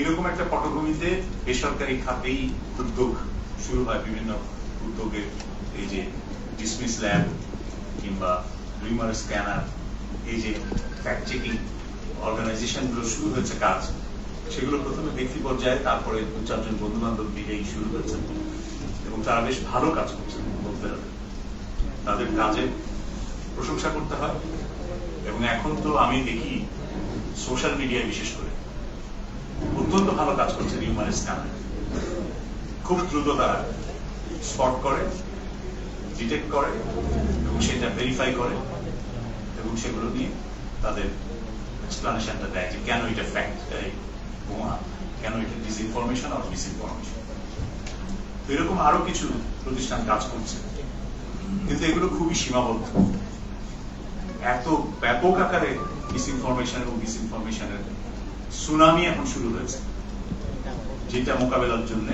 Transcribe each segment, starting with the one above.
এরকম একটা পটভূমিতে বেসরকারি খাতেই উদ্যোগ শুরু হয়, বিভিন্ন উদ্যোগের এই যে ডিসমিস ল্যাব কিংবা রিমার স্ক্যানার এই যে ফ্যাক্ট চেকিং অর্গানাইজেশনগুলো শুরু হয়েছে কাজ, সেগুলো প্রথমে ব্যক্তি পর্যায়ে, তারপরে দু চারজন বন্ধু বান্ধব মিলেই শুরু হয়েছে এবং তারা বেশ ভালো কাজ করছে বলতে হবে তাদের কাজে প্রশংসা করতে হয় এবং এখন তো আমি দেখি সোশ্যাল মিডিয়ায় বিশেষ করে। অত্যন্ত ভালো কাজ করছে নিউমার স্ক্যানার খুব দ্রুত তারা স্পট করে ডিটেক্ট করে এবং সেটা ভেরিফাই করে এবং সেগুলো নিয়ে তাদের এক্সপ্লানেশনটা দেয় যে কেন এটা ফ্যাক্ট বোমা, কেন এটা ডিসইনফরমেশন আর মিসইনফরমেশন তো এরকম আরও কিছু প্রতিষ্ঠান কাজ করছে। কিন্তু এগুলো খুবই সীমাবদ্ধ। এত ব্যাপক আকারে মিসইনফরমেশন এবং ডিসইনফরমেশনের সুনামি এখন শুরু হয়েছে, যেটা মোকাবেলার জন্য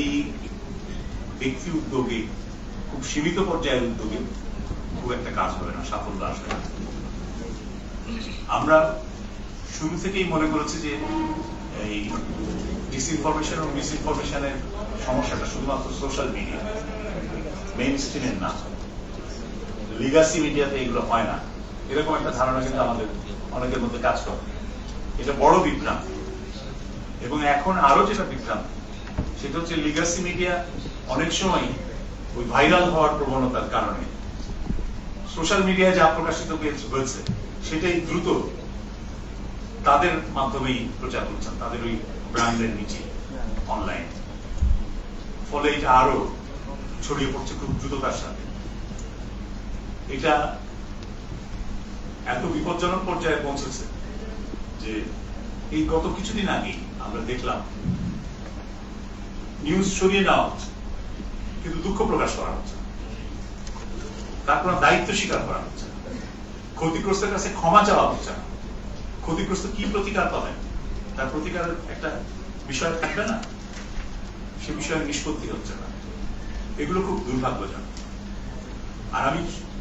এই ব্যক্তি উদ্যোগে, খুব সীমিত পর্যায়ের উদ্যোগে খুব একটা কাজ হবে না, সাফল্য আসবে না। আমরা শুরু থেকেই মনে করেছি যে এই ডিসইনফরমেশন এবং মিসইনফরমেশনের সমস্যাটা শুধুমাত্র সোশ্যাল মিডিয়া মেইন স্ট্রিমের না। লিগাসি মিডিয়াতে এগুলো হয় না। এরকম একটা ধারণা কিন্তু আমাদের অনেকের মধ্যে কাজ করে। এটা বড় বিভ্রাম। এবং এখন আরও যেটা বিভ্রাম, সেটা হচ্ছে লিগাসি মিডিয়া অনেক সময় ওই ভাইরাল হওয়ার প্রবণতার কারণে। সোশ্যাল মিডিয়ায় যা প্রকাশিত হয়েছে সেটাই দ্রুত তাদের মাধ্যমেই প্রচার করছেন তাদের ওই ব্র্যান্ডের নিচে অনলাইন ফলে এটা আরও ছড়িয়ে পড়ছে খুব দ্রুততার সাথে। এটা এত বিপজ্জনক পর্যায়ে পৌঁছেছে যে এই গত কিছুদিন আগে আমরা দেখলাম নিউজ সরিয়ে নেওয়া হচ্ছে, কিন্তু দুঃখ প্রকাশ করা হচ্ছে তার কোনো দায়িত্ব স্বীকার করা হচ্ছে ক্ষতিগ্রস্তের কাছে ক্ষমা চাওয়া হচ্ছে না। ক্ষতিগ্রস্ত কি প্রতিকার পাবেন? তার প্রতিকার একটা বিষয় থাকবে না। সে বিষয়ে নিষ্পত্তি হচ্ছে না। এগুলো খুব দুর্ভাগ্যজনক। আর আমি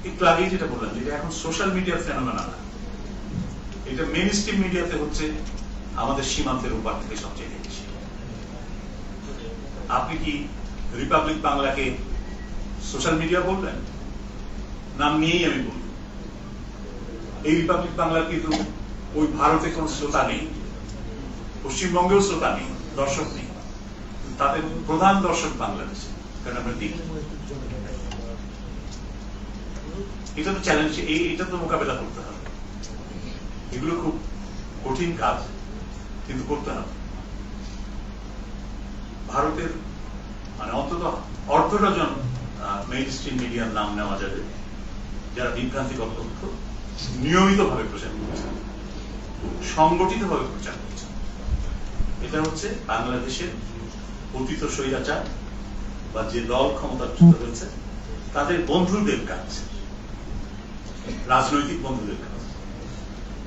একটু আগেই যেটা বললাম যে এখন সোশ্যাল মিডিয়ার ফেনোমেনা না। এটা মেন স্ট্রিম মিডিয়াতে হচ্ছে আমাদের সীমান্তের উপর থেকে সবচেয়ে বেশি। আপনি কি রিপাবলিক বাংলাকে সোশ্যাল মিডিয়া বলবেন? নাম নিয়েই আমি বলব। এই রিপাবলিক বাংলার কিন্তু ওই ভারতে কোন শ্রোতা নেই, পশ্চিমবঙ্গেও শ্রোতা নেই, দর্শক নেই। তাদের প্রধান দর্শক বাংলাদেশে, কারণ আমরা দেখি। এটা তো চ্যালেঞ্জ এটা তো মোকাবেলা করতে হবে। এগুলো খুব কঠিন কাজ, কিন্তু করতে হবে। ভারতের মানে অন্তত অর্ধ ডজন মেইন স্ট্রিম মিডিয়ার নাম নেওয়া যাবে, যারা বিভ্রান্তিকর তথ্য নিয়মিতভাবে প্রচার করছে, সংগঠিতভাবে প্রচার করছে। এটা হচ্ছে বাংলাদেশের অতীত স্বৈরাচার বা যে দল ক্ষমতাচ্যুত হয়েছে, তাদের বন্ধুদের কাজ, রাজনৈতিক বন্ধুদের কাজ।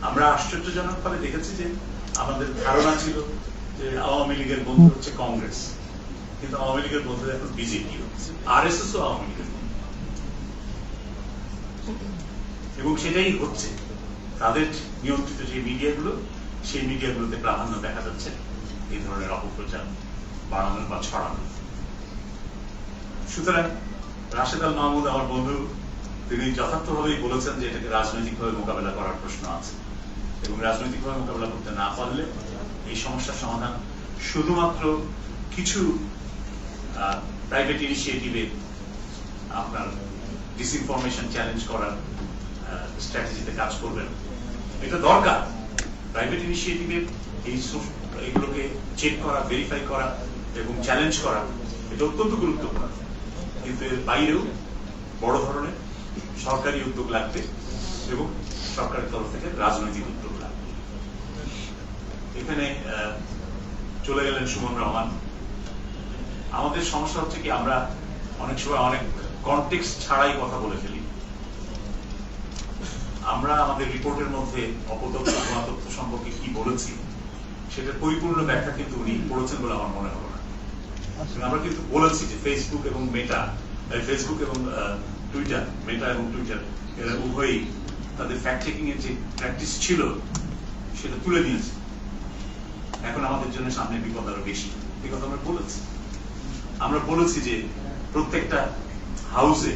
আমরা আশ্চর্যজনক ভাবে দেখেছি যে আমাদের ধারণা ছিল যে আওয়ামী লীগের বন্ধু হচ্ছে কংগ্রেস। কিন্তু আওয়ামী লীগের বন্ধু এখন বিজেপি আর এস এস ও আওয়ামী লীগের এবং সেটাই হচ্ছে তাদের নিয়ন্ত্রিত যে মিডিয়াগুলো, সেই মিডিয়াগুলোতে প্রাধান্য দেখা যাচ্ছে এই ধরনের অপপ্রচার বাড়ানো বা ছড়ানো। সুতরাং রাশেদ আল মাহমুদ, আমার বন্ধু, তিনি যথার্থভাবেই বলেছেন যে এটাকে রাজনৈতিকভাবে মোকাবেলা করার প্রশ্ন আছে। এবং রাজনৈতিকভাবে মোকাবেলা করতে না পারলে এই সমস্যার সমাধান শুধুমাত্র কিছু প্রাইভেট ইনিশিয়েটিভে আপনার ডিসইনফরমেশন চ্যালেঞ্জ করার স্ট্র্যাটেজিতে কাজ করবেন। এটা দরকার। প্রাইভেট ইনিশিয়েটিভে এই এগুলোকে চেক করা ভেরিফাই করা এবং চ্যালেঞ্জ করা, এটা অত্যন্ত গুরুত্বপূর্ণ। কিন্তু এর বাইরেও বড় ধরনের সরকারি উদ্যোগ লাগবে এবং সরকারের তরফ থেকে রাজনৈতিক উদ্যোগ। আহ, চলে গেলেন সুমন রহমান। আমাদের সমস্যা হচ্ছে কি আমরা অনেক সময় অনেক কনটেক্সট ছাড়াই কথা বলে ফেলি। আমরা আমাদের রিপোর্টের মধ্যে অপতথ্য তথ্য সম্পর্কে কি বলেছি সেটার পরিপূর্ণ ব্যাখ্যা কিন্তু উনি পড়েছেন বলে আমার মনে হলো না। আমরা কিন্তু বলেছি যে ফেসবুক এবং মেটা ফেসবুক এবং টুইটার মেটা এবং টুইটার এরা উভয়ই তাদের ফ্যাক্ট চেকিং এর যে প্র্যাকটিস ছিল সেটা তুলে নিয়েছে। এখন আমাদের জন্য সামনে বিপদ আরও বেশি। কথা আমরা বলেছি। আমরা বলেছি যে প্রত্যেকটা হাউসে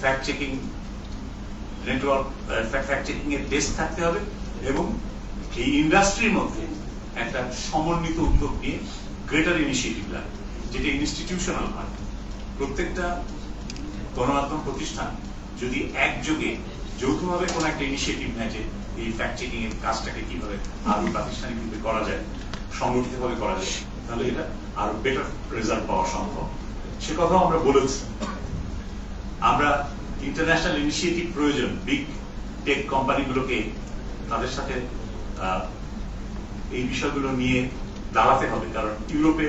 fact checking network fact checking এর ডেস্ক থাকতে হবে এবং এই ইন্ডাস্ট্রির মধ্যে একটা সমন্বিত উদ্যোগ নিয়ে গ্রেটার ইনিশিয়েটিভ লাগবে, যেটা ইনস্টিটিউশনাল হয়। প্রত্যেকটা গণমাধ্যম প্রতিষ্ঠান যদি একযোগে যৌথভাবে কোন একটা ইনিশিয়েটিভ নেয় যে এই ফ্যাক্ট চেকিং এর কাজটাকে কীভাবে আরও প্রাতিষ্ঠানিক রূপে করা যায় সংগঠিত ভাবে করা যায়, তাহলে এটা আরও বেটার রেজাল্ট পাওয়া সম্ভব। সে কথাও আমরা বলেছি। আমরা ইন্টারন্যাশনাল ইনিশিয়েটিভ প্রয়োজন বিগ টেক কোম্পানিগুলোকে তাদের সাথে এই বিষয়গুলো নিয়ে দাঁড়াতে হবে, কারণ ইউরোপে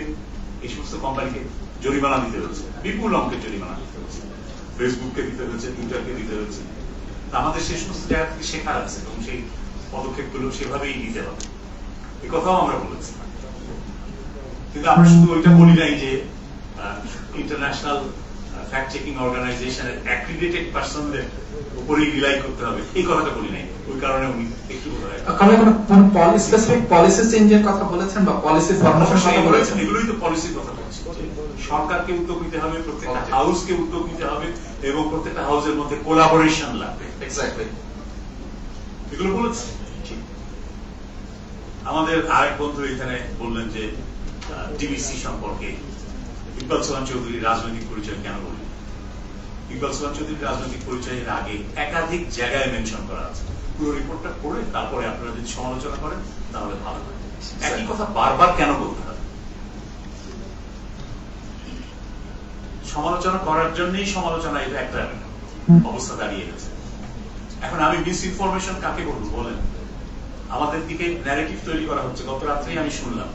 এই সমস্ত কোম্পানিকে জরিমানা দিতে হচ্ছে, বিপুল অঙ্কের জরিমানা দিতে হচ্ছে। ফেসবুককে দিতে হচ্ছে টুইটারকে দিতে হচ্ছে আমাদের সেই সমস্ত জায়গা থেকে শেখার আছে? এবং সেই পদক্ষেপগুলো সেভাবেই নিতে হবে। এ কথাও আমরা বলেছি। কিন্তু আমরা শুধু ওইটা বলি নাই যে ইন্টারন্যাশনাল ফ্যাক্ট চেকিং অর্গানাইজেশনের অ্যাক্রিডিটেড পার্সনদের উপরেই রিলাই করতে হবে। এই কথাটা বলি নাই। ওই কারণে উনি একটু কোনো কোনো পলি স্পেসিফিক পলিসি চেঞ্জের কথা বলেছেন বা পলিসি ফরমেশন কথা বলেছেন? এগুলোই তো পলিসির কথা বলছি। সরকারকে উদ্যোগ নিতে হবে প্রত্যেকটা. হাউসকে উদ্যোগ নিতে হবে এবং প্রত্যেকটা হাউসের মধ্যে কোলাবোরেশন লাগবে। এক্স্যাক্টলি এগুলো বলেছে? আমাদের আরেক বন্ধু এখানে বললেন যে টিবিসি সম্পর্কে ইকবাল সোহান চৌধুরী রাজনৈতিক পরিচয় কেন বলি? ইকবাল সোহান চৌধুরী রাজনৈতিক পরিচয়ের আগে একাধিক জায়গায় মেনশন করা আছে। পুরো রিপোর্টটা পড়ে তারপরে আপনারা যদি সমালোচনা করেন তাহলে ভালো হয়। একই কথা বারবার কেন বলতে হবে সমালোচনা করার জন্যই সমালোচনা এটা একটা অবস্থা দাঁড়িয়ে গেছে। এখন আমি মিস ইনফরমেশন কাকে বলব, বলেন? আমাদের দিকে ন্যারেটিভ তৈরি করা হচ্ছে। গত রাত্রেই আমি শুনলাম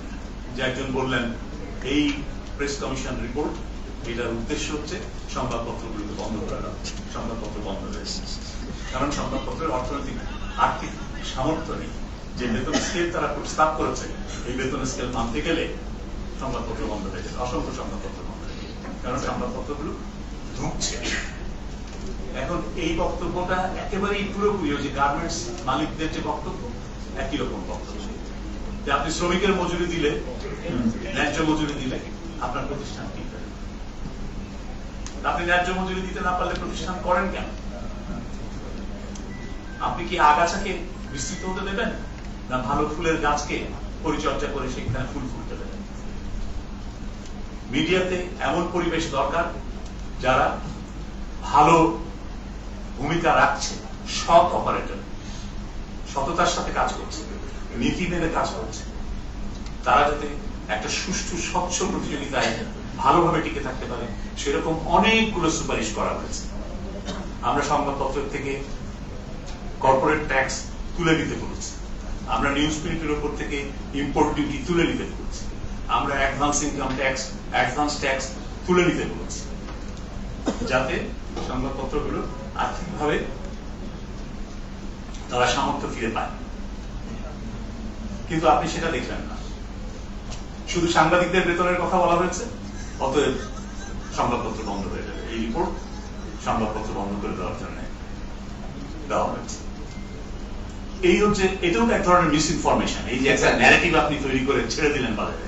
যে একজন বললেন, এই প্রেস কমিশন রিপোর্ট এটার উদ্দেশ্য হচ্ছে সংবাদপত্রগুলোকে বন্ধ করা সংবাদপত্র বন্ধ হয়েছে কারণ সংবাদপত্রের অর্থনৈতিক আর্থিক সামর্থ্য নেই। যে বেতন স্কেল তারা প্রস্তাব করেছে, এই বেতন স্কেল মানতে গেলে সংবাদপত্র বন্ধ হয়ে অসংখ্য সংবাদপত্র বন্ধ হয়ে যাবে কারণ সংবাদপত্রগুলো ধুঁকছে এখন এই বক্তব্যটা একেবারেই পুরোপুরি যে গার্মেন্টস মালিকদের যে বক্তব্য, একই রকম বক্তব্য। যে আপনি শ্রমিকের মজুরি দিলে, ন্যায্য মজুরি দিলে আপনার প্রতিষ্ঠান কি? আপনি ন্যায্য মজুরি দিতে না পারলে প্রতিষ্ঠান করেন কেন? আপনি কি আগাছাকে বিস্তৃত হতে দেবেন? না ভালো ফুলের গাছকে পরিচর্যা করে সেখানে ফুল ফুটতে দেবেন? মিডিয়াতে এমন পরিবেশ দরকার যারা ভালো ভূমিকা রাখছে সৎ অপারেটর সততার সাথে কাজ করছে। নীতি মেনে কাজ করছে। তারা যাতে একটা সুষ্ঠু, স্বচ্ছ প্রতিযোগিতায় ভালোভাবে টিকে থাকতে পারে, সেরকম অনেকগুলো সুপারিশ করা হয়েছে। আমরা সংবাদপত্র থেকে কর্পোরেট ট্যাক্স তুলে নিতে বলেছি। আমরা নিউজ প্রিন্টের উপর থেকে ইম্পোর্ট ডিউটি তুলে নিতে বলেছি। আমরা advance income tax advance tax তুলে নিতে বলেছি। যাতে সংবাদপত্রগুলো আর্থিকভাবে তারা সামর্থ্য ফিরে পায়। কিন্তু আপনি সেটা দেখলেন না। শুধু সাংবাদিকদের বেতনের কথা বলা হয়েছে, অতএব সংবাদপত্র বন্ধ হয়ে যাবে। এই রিপোর্ট সংবাদপত্র বন্ধ করে দেওয়ার জন্য দেওয়া হয়েছে। এই হচ্ছে, এটাও এক ধরনের মিস ইনফরমেশন এই যে একটা ন্যারেটিভ আপনি তৈরি করে ছেড়ে দিলেন বাজারে।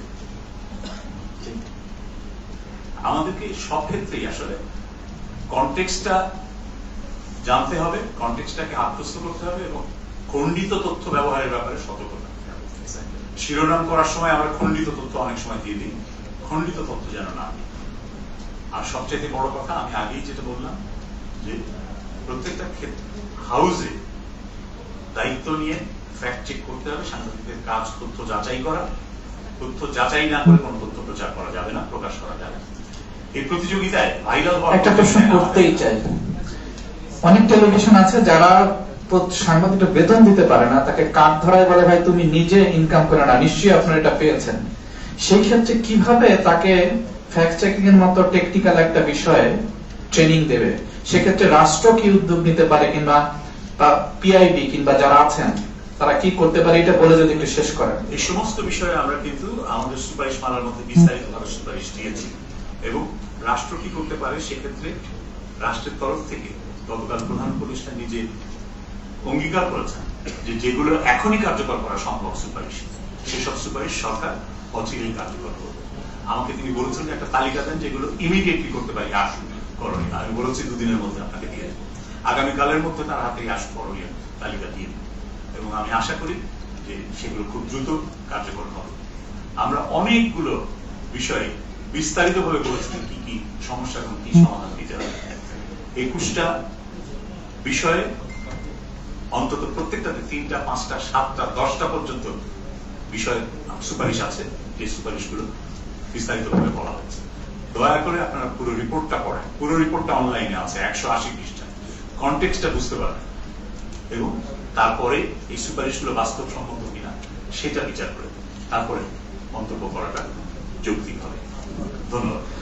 আমাদেরকে সব ক্ষেত্রেই আসলে কনটেক্সটটা জানতে হবে কনটেক্সটটাকে আত্মস্থ করতে হবে এবং খণ্ডিত তথ্য ব্যবহারের ব্যাপারে সতর্ক শিরোনাম করার সময় আমরা খণ্ডিত তথ্য অনেক সময় দিয়ে দিই। খণ্ডিত তথ্য যেন না দিই। আর সবচেয়ে বড় কথা, আমি আগেই যেটা বললাম যে প্রত্যেকটা হাউসে দায়িত্ব নিয়ে ফ্যাক্ট চেক করতে হবে, সাংবাদিকদের কাজ, তথ্য যাচাই করা। তথ্য যাচাই না করে কোনো তথ্য প্রচার করা যাবে না, প্রকাশ করা যাবে না। এই প্রতিযোগিতায় ভাইরাল একটা প্রশ্ন করতেই চাই। অনেক টেলিভিশন আছে যারা সাংবাদিকটা বেতন দিতে পারে না তাকে কাঠ ধরায় বলে ভাই তুমি নিজে ইনকাম করে না নিশ্চয়ই আপনারা এটা পেয়েছেন। সেই ক্ষেত্রে কীভাবে তাকে ফ্যাক্ট চেকিং এর মতো টেকনিক্যাল একটা বিষয়ে ট্রেনিং দেবে? সেক্ষেত্রে রাষ্ট্র কি উদ্যোগ নিতে পারে কিংবা পিআইবি কিংবা যারা আছেন তারা কি করতে পারে? এটা বলে যদি একটু শেষ করেন। এই সমস্ত বিষয়ে আমরা কিন্তু আমাদের সুপারিশ মালার মধ্যে বিস্তারিত ভাবে সুপারিশ দিয়েছি। এবং রাষ্ট্র কি করতে পারে সেক্ষেত্রে রাষ্ট্রের তরফ থেকে গতকাল প্রধান উপদেষ্টা নিজে অঙ্গীকার করেছেন যে যেগুলো এখনই কার্যকর করা সম্ভব সুপারিশ। সেসব সুপারিশ সরকার অচিরেই কার্যকর করবে। আমাকে তিনি বলেছেন যে একটা তালিকা দেন যেগুলো ইমিডিয়েটলি করতে পারি আসুন করণীয় আমি বলেছি দুদিনের মধ্যে আপনাকে দিয়ে দেবো। আগামীকালের মধ্যে তার হাতে আস করণীয় তালিকা দিয়ে এবং আমি আশা করি যে সেগুলো খুব দ্রুত কার্যকর হবে। আমরা অনেকগুলো বিষয়ে বিস্তারিত ভাবে বলেছি কি কি সমস্যা এবং কি সমাধান দিতে হবে। একুশটা বিষয়ে অন্তত প্রত্যেকটাতে তিনটা, পাঁচটা, সাতটা, দশটা পর্যন্ত বিষয় সুপারিশ আছে। যে সুপারিশগুলো বিস্তারিতভাবে বলা হয়েছে। দয়া করে আপনারা পুরো রিপোর্টটা পড়েন। পুরো রিপোর্টটা অনলাইনে আছে, একশো আশি পৃষ্ঠা। কন্টেক্সটটা বুঝতে পারবেন। এবং তারপরে এই সুপারিশগুলো বাস্তবসম্মত কিনা, সেটা বিচার করে তারপরে মন্তব্য করাটা যৌক্তিক হবে। dolor.